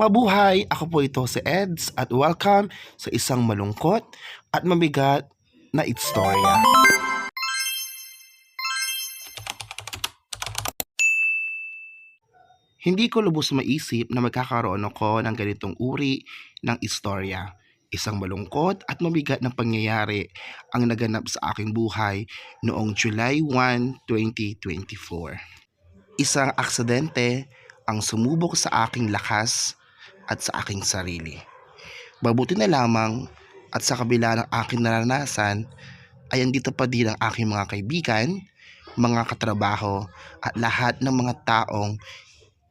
Mabuhay! Ako po ito si Eds at welcome sa isang malungkot at mabigat na istorya. Hindi ko lubos maisip na magkakaroon ako ng ganitong uri ng istorya. Isang malungkot at mabigat na pangyayari ang naganap sa aking buhay noong July 1, 2024. Isang aksidente ang sumubok sa aking lakas at sa aking sarili. Mabuti na lamang at sa kabila ng aking naranasan ay andito pa din ang aking mga kaibigan, mga katrabaho at lahat ng mga taong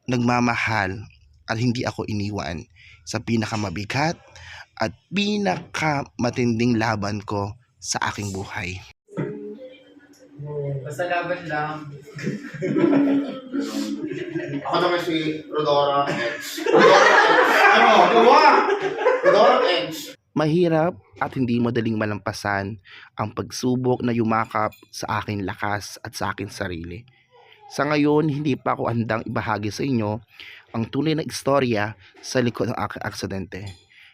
nagmamahal at hindi ako iniwan sa pinakamabigat at pinakamatinding laban ko sa aking buhay. Basta laban lang. Ako naman si Rodora X. Rodora X. Ano? Gawa! Rodora X. Mahirap at hindi madaling malampasan ang pagsubok na yumakap sa aking lakas at sa aking sarili. Sa ngayon, hindi pa ako handang ibahagi sa inyo ang tunay na istorya sa likod ng aking aksidente.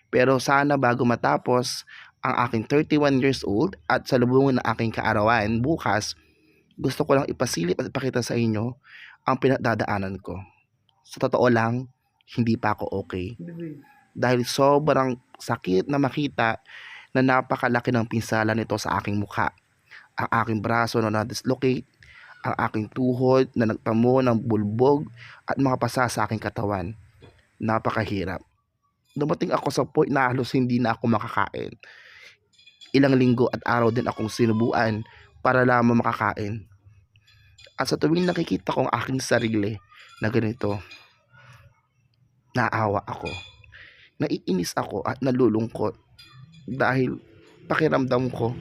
Pero sana bago matapos ang aking 31 years old at sa lubungan ng aking kaarawan bukas, gusto ko lang ipasilip at ipakita sa inyo ang pinagdadaanan ko. Sa totoo lang, hindi pa ako okay dahil sobrang sakit na makita na napakalaki ng pinsala nito sa aking mukha. Ang aking braso na na-dislocate, ang aking tuhod na nagtamo ng bulbog at mga pasa sa aking katawan. Napakahirap. Dumating ako sa point na halos hindi na ako makakain. Ilang linggo at araw din akong sinubuan para lamang makakain. At sa tuwing nakikita ko ang aking sarili na ganito, naawa ako naiinis ako at nalulungkot dahil pakiramdam ko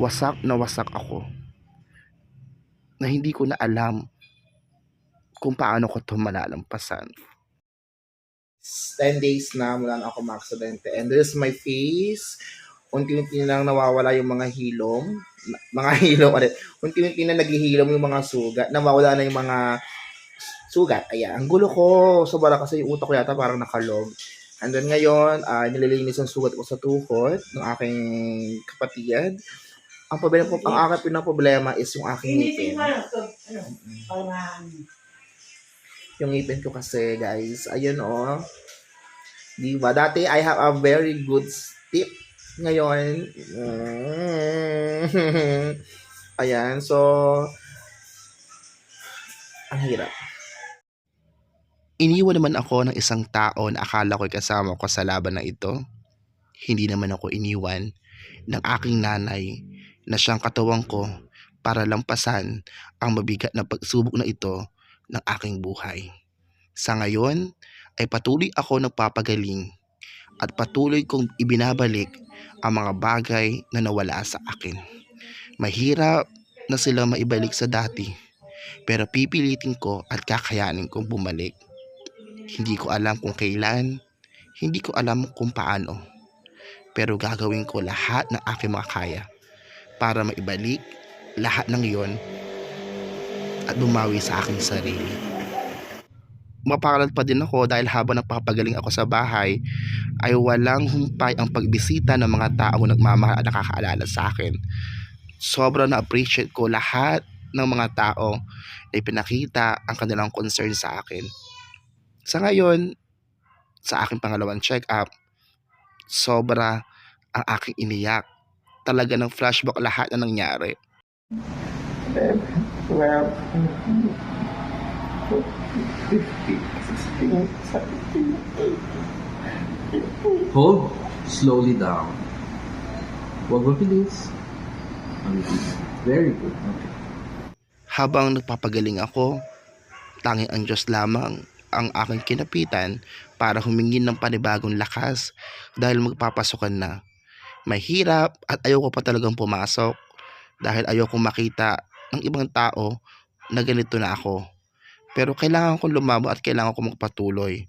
wasak na wasak ako na hindi ko na alam kung paano ko ito malalampasan. 10 days na mula na ako ma-aksidente and this is my face. Unti-unti na lang nawawala yung mga hilom. Mga hilom, ulit. Unti-unti na naghihilom yung mga sugat. Nawawala na yung mga sugat. Ayan, ang gulo ko. Sobra kasi yung utak ko yata parang nakalog. And then ngayon, ah nililinis ang sugat ko sa tuhod ng aking kapatid. Ang problema po, ang aking pinaproblema is yung aking ngipin. Yung ngipin ko kasi, guys, ayun oh. Di ba? Dati, I have a very good tip. Ngayon, mm, ayan, so, ang hirap. Iniwan naman ako ng isang tao na akala ko'y kasama ko sa laban na ito. Hindi naman ako iniwan ng aking nanay na siyang katawang ko para lampasan ang mabigat na pagsubok na ito ng aking buhay. Sa ngayon ay patuloy ako nagpapagaling at patuloy kong ibinabalik ang mga bagay na nawala sa akin. Mahirap na sila maibalik sa dati pero pipilitin ko at kakayanin kong bumalik. Hindi ko alam kung kailan, hindi ko alam kung paano. Pero gagawin ko lahat ng aking mga kaya para maibalik lahat ng iyon at bumawi sa aking sarili. Mapalad pa din ako dahil habang nagpapagaling ako sa bahay ay walang humpay ang pagbisita ng mga tao nagmamahal at nakakaalala sa akin. Sobra na-appreciate ko lahat ng mga tao ay pinakita ang kanilang concern sa akin. Sa ngayon, sa aking pangalawang check-up, sobra ang aking iniyak. Talaga ng flashback lahat na nangyari. Well, 50, 16, 17. Hold slowly down. Huwag mabilis. Mabilis. Very good. Okay. Habang nagpapagaling ako, tanging ang Diyos lamang ang aking kinapitan para humingi ng panibagong lakas dahil magpapasukan na. Mahirap at ayoko pa talagang pumasok dahil ayoko makita ng ibang tao na ganito na ako. Pero kailangan kong lumabo at kailangan kong magpatuloy.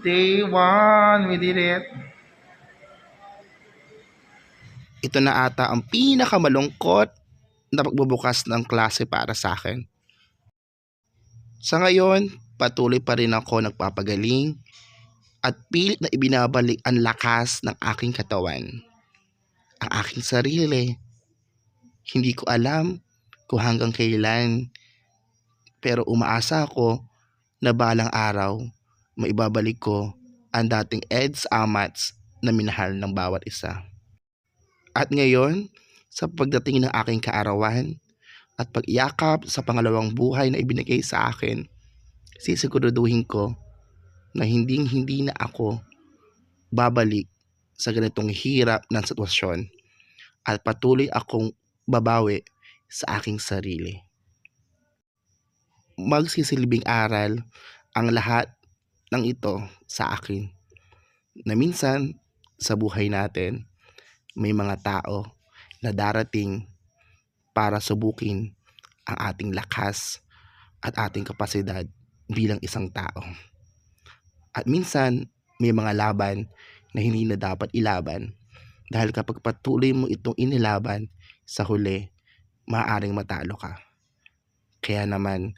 Day one, we did it. Ito na ata ang pinakamalungkot na pagbubukas ng klase para sa akin. Sa ngayon, patuloy pa rin ako nagpapagaling at pilit na ibinabalik ang lakas ng aking katawan. Ang aking sarili. Hindi ko alam kung hanggang kailan. Pero umaasa ako na balang araw maibabalik ko ang dating Eds Amats na minahal ng bawat isa. At ngayon, sa pagdating ng aking kaarawan at pag-iyakap sa pangalawang buhay na ibinigay sa akin, sisiguraduhin ko na hinding hindi na ako babalik sa ganitong hirap ng sitwasyon at patuloy akong babawi sa aking sarili. Magsisilbing aral ang lahat ng ito sa akin na minsan sa buhay natin may mga tao na darating para subukin ang ating lakas at ating kapasidad bilang isang tao. At minsan, may mga laban na hindi na dapat ilaban dahil kapag patuloy mo itong inilaban, sa huli, maaaring matalo ka. Kaya naman,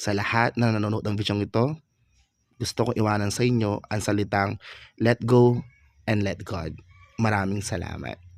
sa lahat na nanonood ng video ito, gusto ko iwanan sa inyo ang salitang let go and let God. Maraming salamat.